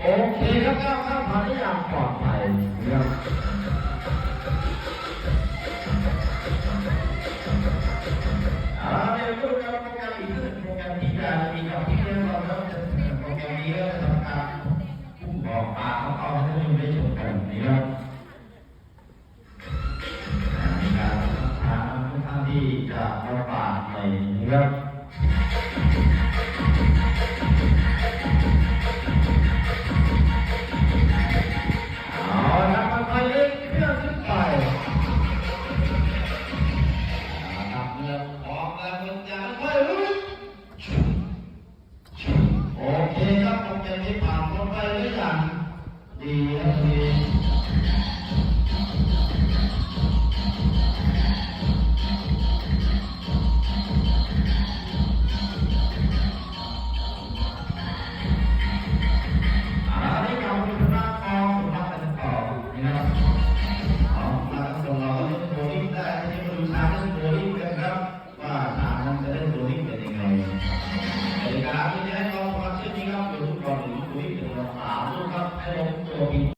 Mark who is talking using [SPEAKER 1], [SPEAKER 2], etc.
[SPEAKER 1] โอเคครับก้าวข้ามผ่านได้อย่างปลอดภัยนะครับเอาละเรียวดูการโปรแกรมอีกขึ้นโปรแกรมที่จะมีกับพี่เลี้ยงเราแล้วจะโปรแกรมนี้ก็จะทำการพุ่งบอกปากของเขาให้ท่านผู้ชมได้ชมกันนะครับการทางค่อนข้างที่จะลำบากหน่อยนะครับเอา นะครับเอามาส่งเราเล่นโบลิ่งได้ที่มาดูช้างเล่นโบลิ่งกันครับ ว่าช้างนั้นจะเล่นโบลิ่งเป็นยังไงกติกาที่จะให้เราความเชื่อจริงครับอยู่ทุกคน